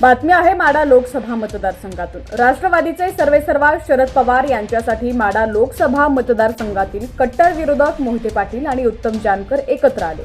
बातमी आहे माडा लोकसभा मतदारसंघातून. राष्ट्रवादीचे सर्वेसर्वा शरद पवार यांच्यासाठी माडा लोकसभा मतदारसंघातील कट्टर विरोधक मोहिते पाटील आणि उत्तम जानकर एकत्र आले.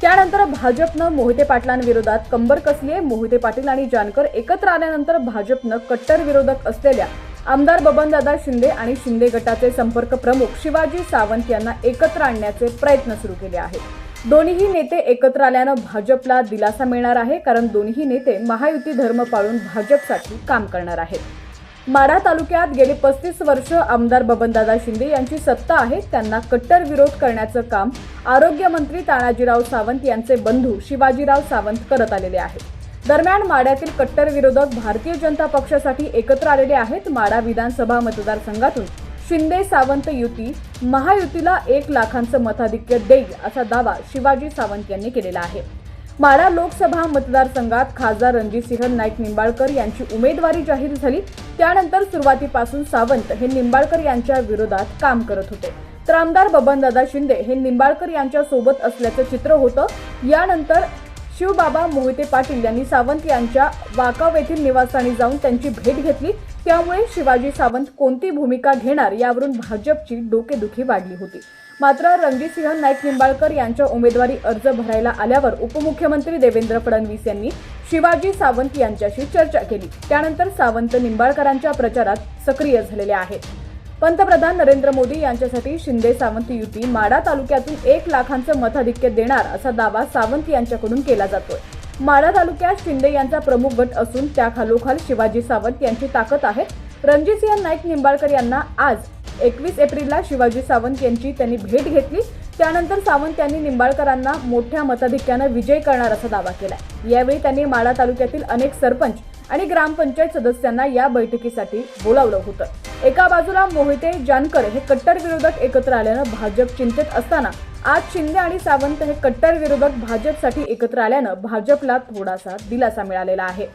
त्यानंतर भाजपनं मोहिते पाटलांविरोधात कंबर कसली आहे मोहिते पाटील आणि जानकर एकत्र आल्यानंतर भाजपनं कट्टर विरोधक असलेल्या आमदार बबनदादा शिंदे आणि शिंदे गटाचे संपर्क प्रमुख शिवाजी सावंत यांना एकत्र आणण्याचे प्रयत्न सुरू केले आहेत. दोन्ही नेते एकत्र आल्यानं भाजपला दिलासा मिळणार आहे कारण दोन्ही नेते महायुती धर्म पाळून भाजपसाठी काम करणार आहेत. माढा तालुक्यात गेली पस्तीस वर्ष आमदार बबनदादा शिंदे यांची सत्ता आहे त्यांना कट्टर विरोध करण्याचं काम आरोग्यमंत्री तानाजीराव सावंत यांचे बंधू शिवाजीराव सावंत करत आलेले आहेत. दरम्यान माड्यातील कट्टर विरोधक भारतीय जनता पक्षासाठी एकत्र आलेले आहेत माडा विधानसभा मतदारसंघातून. शिंदे सावंत युती महायुतीला एक लाखांचं मताधिक्य देईल असा दावा शिवाजी सावंत यांनी केलेला आहे. माडा लोकसभा मतदारसंघात खासदार रणजितसिंह नाईक निंबाळकर यांची उमेदवारी जाहीर झाली. त्यानंतर सुरुवातीपासून सावंत हे निंबाळकर यांच्या विरोधात काम करत होते. तर आमदार बबनदादा शिंदे हे निंबाळकर यांच्या सोबत असल्याचं चित्र होतं. यानंतर शिवबाबा मोहिते पाटील यांनी सावंत यांच्या वाकाव येथील निवासस्थानी जाऊन त्यांची भेट घेतली. त्यामुळे शिवाजी सावंत कोणती भूमिका घेणार यावरून भाजपची डोकेदुखी वाढली होती. मात्र रणजितसिंह नाईक निंबाळकर यांच्या उमेदवारी अर्ज भरायला आल्यावर उपमुख्यमंत्री देवेंद्र फडणवीस यांनी शिवाजी सावंत यांच्याशी चर्चा केली. त्यानंतर सावंत निंबाळकरांच्या प्रचारात सक्रिय झालेले आहेत. पंतप्रधान नरेंद्र मोदी यांच्यासाठी शिंदे सावंत युती माडा तालुक्यातून एक लाखांचं मताधिक्य देणार असा दावा सावंत यांच्याकडून केला जातोय. माडा तालुक्यात शिंदे यांचा प्रमुख गट असून त्याखालोखाल शिवाजी सावंत यांची ताकद आहे. रणजितसिंह नाईक निंबाळकर यांना आज एकवीस एप्रिलला शिवाजी सावंत यांची त्यांनी भेट घेतली. त्यानंतर सावंत यांनी निंबाळकरांना मोठ्या मताधिक्यानं विजय करणार असा दावा केला यावेळी त्यांनी माडा तालुक्यातील अनेक सरपंच आणि ग्रामपंचायत सदस्यांना या बैठकीसाठी बोलावलं होतं. एका बाजूला मोहिते जानकर हे कट्टर विरोधक एकत्र आल्यानं भाजप चिंतेत असताना आज शिंदे आणि सावंत हे कट्टर विरोधक भाजपसाठी एकत्र आल्यानं भाजपला थोडासा दिलासा मिळालेला आहे.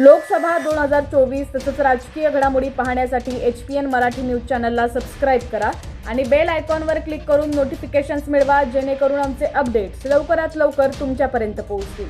लोकसभा दोन हजार चोवीस तसंच राजकीय घडामोडी पाहण्यासाठी H P N Marathi news चॅनलला सबस्क्राईब करा आणि बेल आयकॉनवर क्लिक करून नोटिफिकेशन्स मिळवा जेणेकरून आमचे अपडेट्स लवकरात लवकर तुमच्यापर्यंत पोहोचतील.